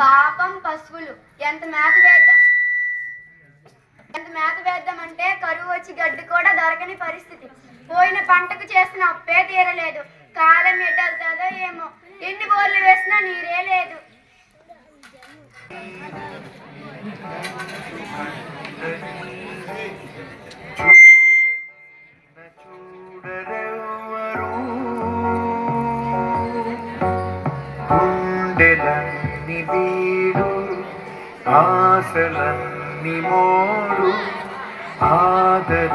పాపం పశువులు. ఎంత మేత వేద్దాం? ఎంత మేత వేద్దామంటే కరువు వచ్చి గడ్డి కూడా దొరకని పరిస్థితి. పోయిన పంటకు చేసిన అప్పే తీరలేదు. కాలం ఎట్టవుతుందో ఏమో. ఎన్ని బోర్లు వేసినా నీరే లేదు. ఆశలన్నీ మోరు ఆదరించునాథుడే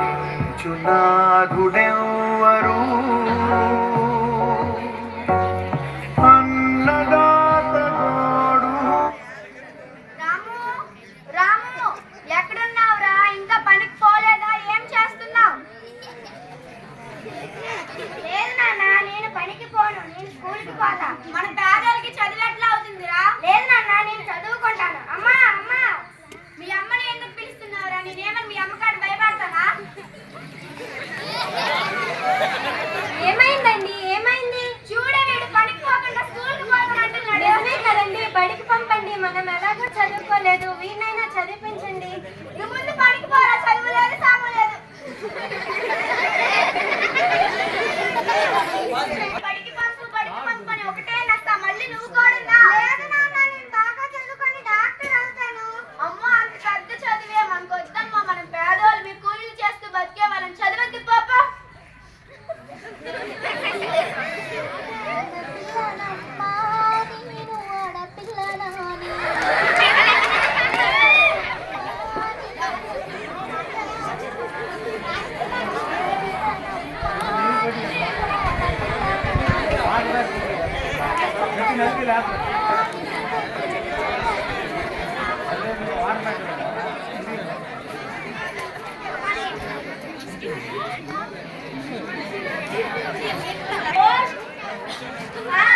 Thank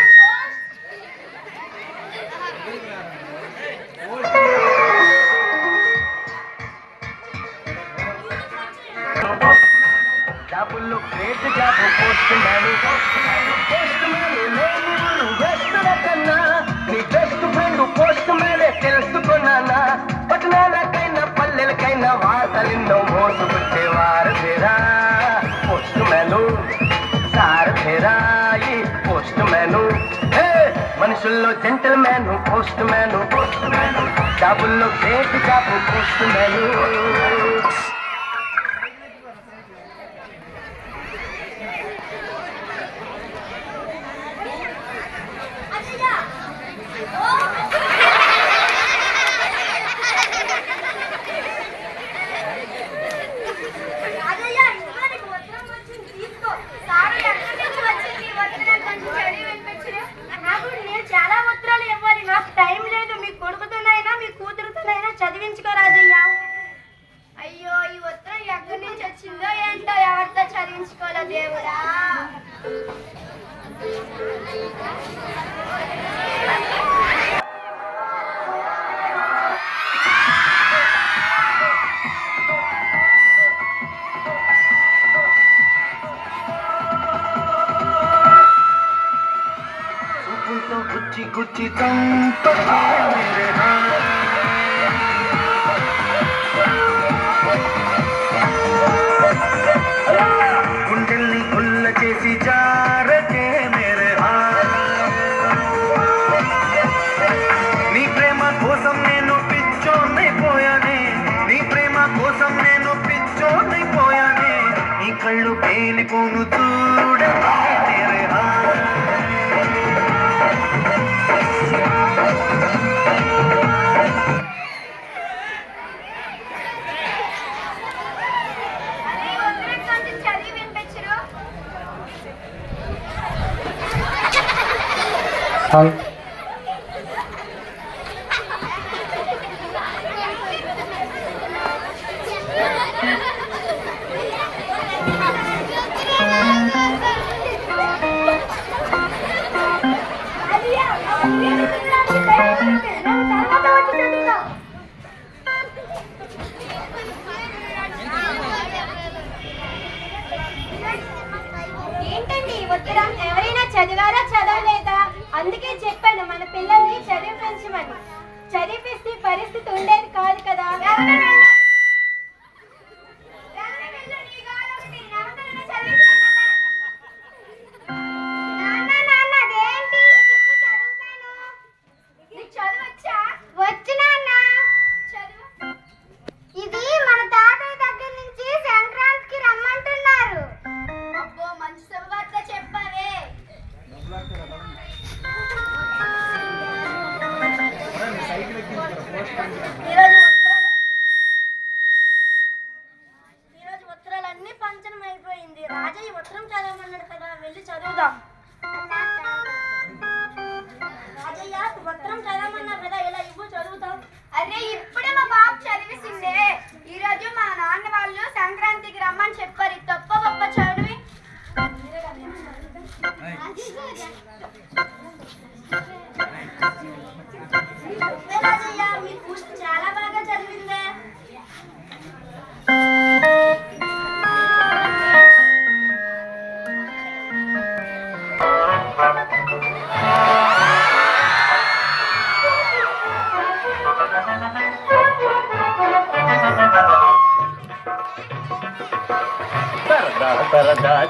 you. Postman double great job postman ఉచితం గుండెల్ని కొల్ల చేసి జారకే మేరే నీ ప్రేమ కోసం నేను పిచ్చోనైపోయానే నీ ప్రేమ కోసం నేను పిచ్చోనైపోయానే నీ కళ్ళు పేలిపోను చూడవా 汤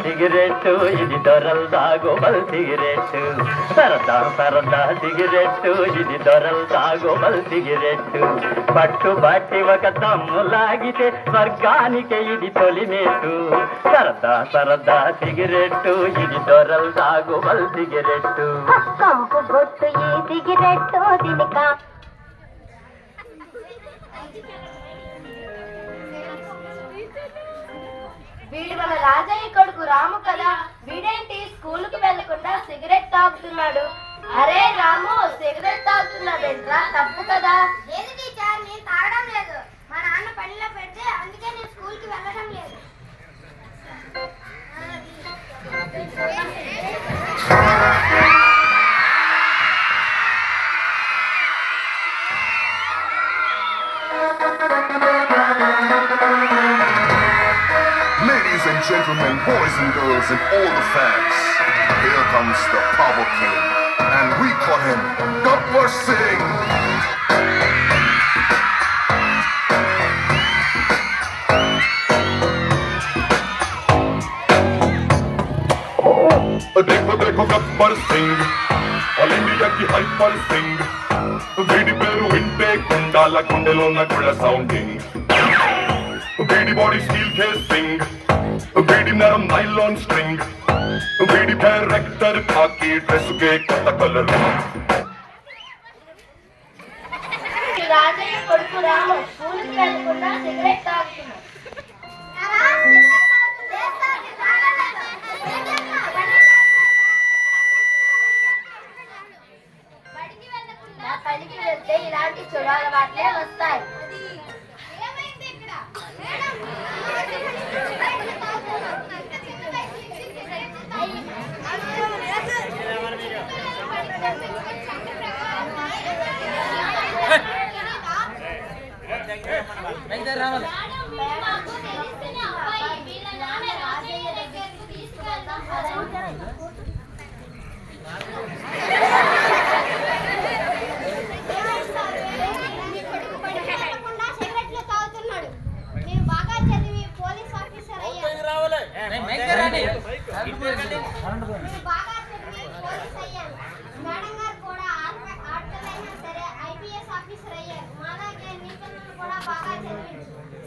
సిగరెట్టు ఇది దొరల్ దాగోబల్ సిగరెట్టు. సరదా సరదా సిగరెట్టు ఇది దొరల్ దాగోబల్ సిగరెట్టు. పట్టు బట్టి ఒక తమ్ము లాగితే స్వర్గానికి ఇది తొలిమేటు. సరదా సరదా సిగరెట్టు ఇది దొరల్ దాగోబల్ సిగరెట్టు. కంపు బొట్టు ఈ సిగరెట్టు దినిక వీడు మన రాజయ్య కొడుకు రాము కదా. వీడేంటి? స్కూల్కి వెళ్ళకుండా సిగరెట్ తాగుతున్నాడు. అరే రాము సిగరెట్ తాగుతున్నావేంట్రా? తప్పు కదా. లేదు టీచర్ నేను తాగడం లేదు. మా నాన్న పనిలో పెడితే అందుకే నేను స్కూల్కి వెళ్ళడం లేదు. Ladies and gentlemen, boys and girls, and all the fans, here comes the Power King, and we call him Gabbar Singh. देखो देखो गब्बर सिंह ఆల్ ఇండియా కి హైపర్ సింగ్ వీడి పేరు వింటే కుండాల గుండెలో ఉన్న గుళ్ళ సౌండింగ్ వీడి బాడీ స్టీల్ కేసింగ్ వీడి నరం నైలాన్ స్ట్రింగ్ వీడి డైరెక్టర్ కాకి డ్రెస్ కే కొత్త కలర్ రాజయ్య కొడుకు రాము స్కూల్ వెళ్ళకుండా సిగరెట్ తాగుతున్నాడు. పనికి వెళ్తే ఇలాంటి చెడు అలవాట్లే వస్తాయి.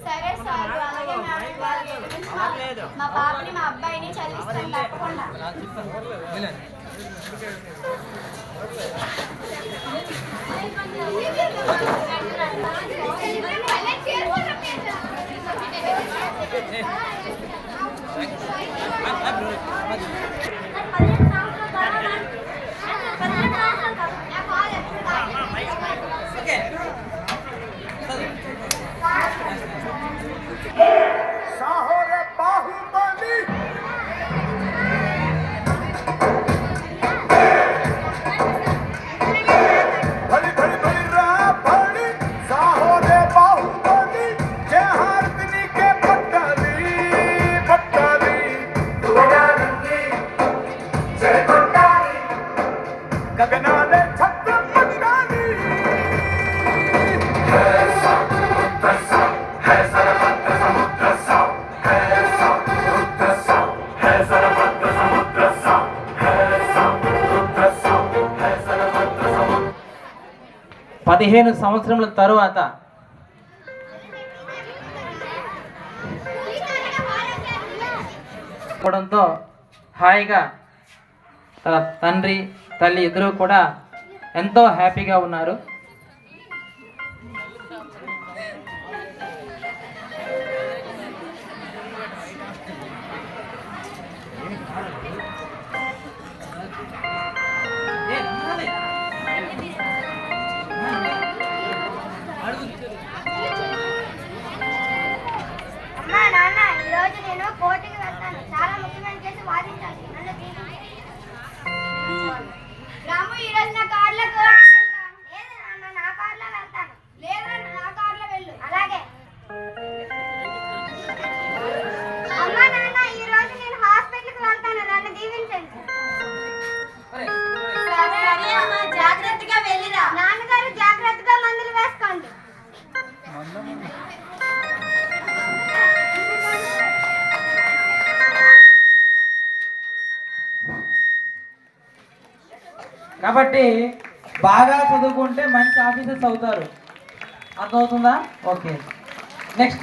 సరే సార్ అలాగే మేడం. మా పాపని మా అబ్బాయిని చదివిస్తాను తప్పకుండా సాహోరే పదిహేను సంవత్సరముల తరువాత అవడంతో హాయిగా తన తండ్రి తల్లి ఇద్దరు కూడా ఎంతో హ్యాపీగా ఉన్నారు. రోజు నేను కోర్టుకి వెళ్తాను చాలా ముఖ్యమైన కేసు వాదించాలి నన్ను తీసుకెళ్ళి. రాము ఈ రోజు నాకు కాబట్టి బాగా చదువుకుంటే మంచి ఆఫీసర్స్ అవుతారు. అర్థమవుతుందా? ఓకే. నెక్స్ట్.